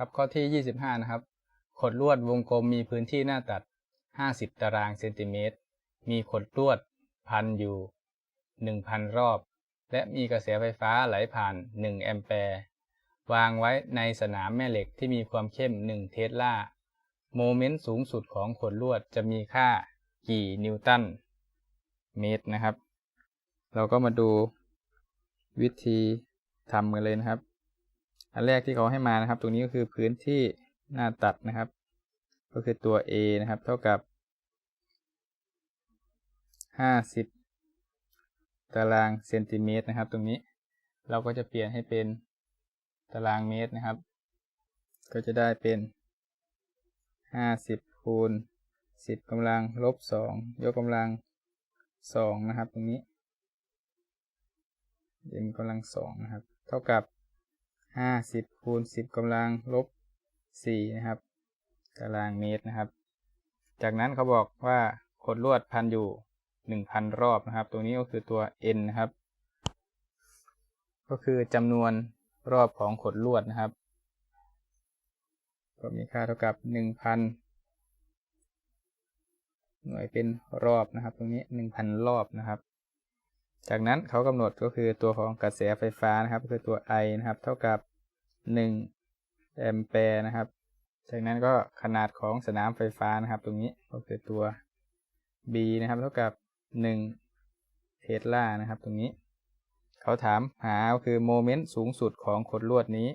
ครับข้อที่ 25 นะครับ ขดลวดวงกลมมีพื้นที่หน้าตัด 50 ตารางเซนติเมตร มีขดลวดพันอยู่ 1,000 รอบ และมีกระแสไฟฟ้าไหลผ่าน 1 แอมแปร์ วางไว้ในสนามแม่เหล็กที่มีความเข้ม 1 เทสลา โมเมนต์สูงสุดของขดลวดจะมีค่ากี่นิวตันเมตรนะครับ เราก็มาดูวิธีทำกันเลยนะครับ อันแรกที่เขาให้มานะครับ ตรงนี้ก็คือพื้นที่หน้าตัดนะครับ ก็คือตัว A นะครับ เท่ากับห้าสิบตารางเซนติเมตรนะครับ ตรงนี้เราก็จะเปลี่ยนให้เป็นตารางเมตรนะครับ ก็จะได้เป็นห้าสิบคูณสิบกำลังลบสองยกกำลังสองนะครับ ตรงนี้ m กำลังสองนะครับ เท่ากับ ห้าสิบคูณสิบกำลังลบสี่นะครับตารางเมตรนะครับ จากนั้นเขาบอกว่าขดลวดพันอยู่หนึ่งพันรอบนะครับตรงนี้ก็คือตัว n นะครับ ก็คือจำนวนรอบของขดลวดนะครับ ก็มีค่าเท่ากับหนึ่งพันหน่วยเป็นรอบนะครับ ตรงนี้หนึ่งพันรอบนะครับ จากนั้นเขากำหนดก็คือตัวของกระแสไฟฟ้านะครับคือตัว I นะครับ เท่ากับ1แอมแปร์นะครับ จากนั้นก็ขนาดของสนามไฟฟ้านะครับ ตรงนี้ก็คือตัว B นะครับ เท่ากับ1เทสลานะครับ ตรงนี้ เขาถามหาคือโมเมนต์สูงสุดของขดลวดนี้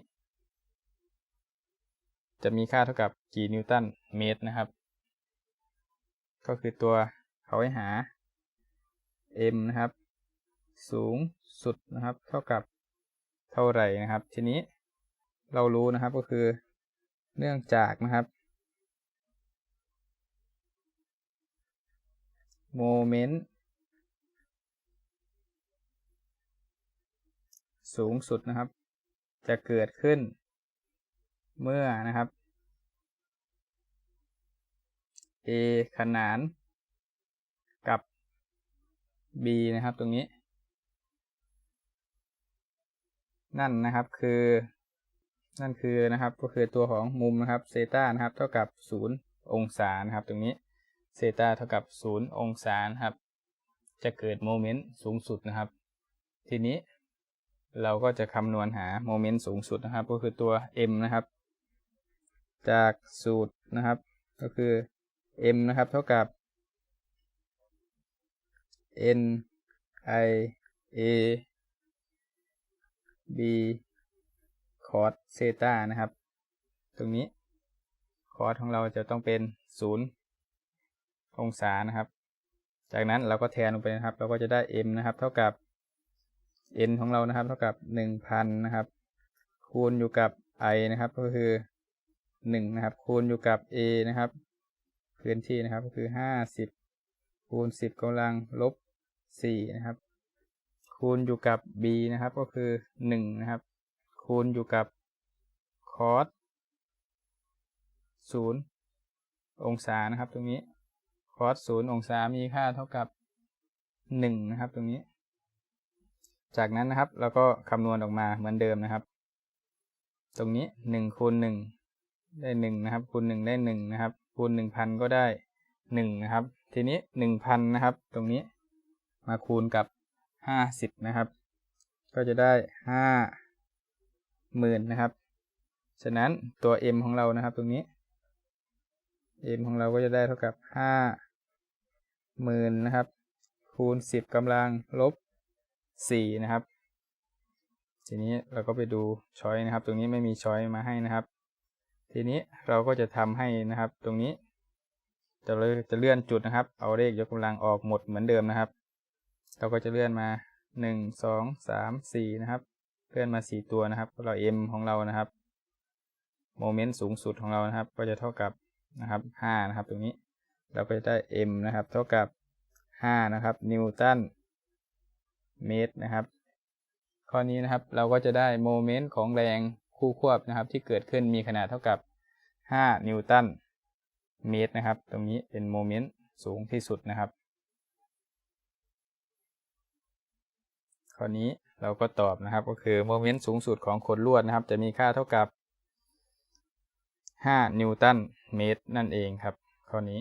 จะมีค่าเท่ากับกี่นิวตันเมตรนะครับ ก็คือตัวเขาให้หา m นะครับ สูงสุดนะครับ เท่ากับเท่าไหร่นะครับ ทีนี้เรารู้นะครับก็คือเนื่องจากนะครับโมเมนต์สูงสุดนะครับ จะเกิดขึ้น เมื่อนะครับ a ขนานกับ b นะครับตรงนี้ นั่นนะครับคือ นั่นคือนะครับก็คือตัวของมุมนะครับเซตานะครับเท่ากับ 0 องศานะครับตรงนี้เซตาเท่ากับ 0 องศานะครับจะเกิดโมเมนต์สูงสุดนะครับ ทีนี้เราก็จะคำนวณหาโมเมนต์สูงสุดนะครับ ก็คือตัว m นะครับ จากสูตรนะครับ ก็คือ m นะครับเท่ากับ n i a b cos เซตานะครับ ตรงนี้ cos ของเราจะต้องเป็น 0 องศานะครับ จากนั้นเราก็แทนลงไปนะครับ เราก็จะได้ m นะครับ เท่ากับ n ของเรานะครับ เท่ากับ 1,000 นะครับ คูณอยู่กับ i นะครับ ก็คือ 1 นะครับ คูณอยู่กับ a นะครับ พื้นที่นะครับก็คือ 50 คูณ 10กำลังลบ4นะครับ คูณอยู่กับ b นะครับ ก็คือ 1 นะครับ คูณอยู่กับ cos 0องศานะครับ ตรงนี้ cos 0องศามีค่าเท่ากับ 1 นะครับ ตรงนี้ จากนั้นนะครับเราก็คำนวณออกมาเหมือนเดิมนะครับ ตรงนี้1คูณ1ได้ 1 นะครับ คูณ 1 ได้ 1 นะครับ คูณ 1,000 ก็ได้ 1 นะครับ ทีนี้ 1,000 นะครับ ตรงนี้มาคูณกับ 50นะครับ ก็จะได้5หมื่นนะครับ ฉะนั้นตัว m ของเรานะครับตรงนี้ m ของเราก็จะได้เท่ากับ5หมื่นนะครับ คูณ10กำลังลบ4นะครับ ทีนี้เราก็ไปดูช้อยนะครับ ตรงนี้ไม่มีช้อยมาให้นะครับ ทีนี้เราก็จะทำให้นะครับตรงนี้จะเลยจะเลื่อนจุดนะครับ เอาเลขยกกำลังออกหมดเหมือนเดิมนะครับ เราก็จะเลื่อนมาหนึ่งสองสามสี่นะครับ เลื่อนมาสี่ตัวนะครับเรา m ของเรานะครับ โมเมนต์สูงสุดของเรานะครับ ก็จะเท่ากับนะครับห้านะครับ ตรงนี้ เราก็จะได้ m นะครับ เท่ากับห้านะครับ นิวตันเมตรนะครับ ข้อนี้นะครับ เราก็จะได้โมเมนต์ของแรงคู่ควบนะครับ ที่เกิดขึ้นมีขนาดเท่ากับห้านิวตันเมตรนะครับ ตรงนี้เป็นโมเมนต์สูงที่สุดนะครับ ข้อนี้เราก็ตอบนะครับ ก็คือโมเมนต์สูงสุดของขนลวดนะครับ จะมีค่าเท่ากับ 5 นิวตันเมตรนั่นเองครับ ข้อนี้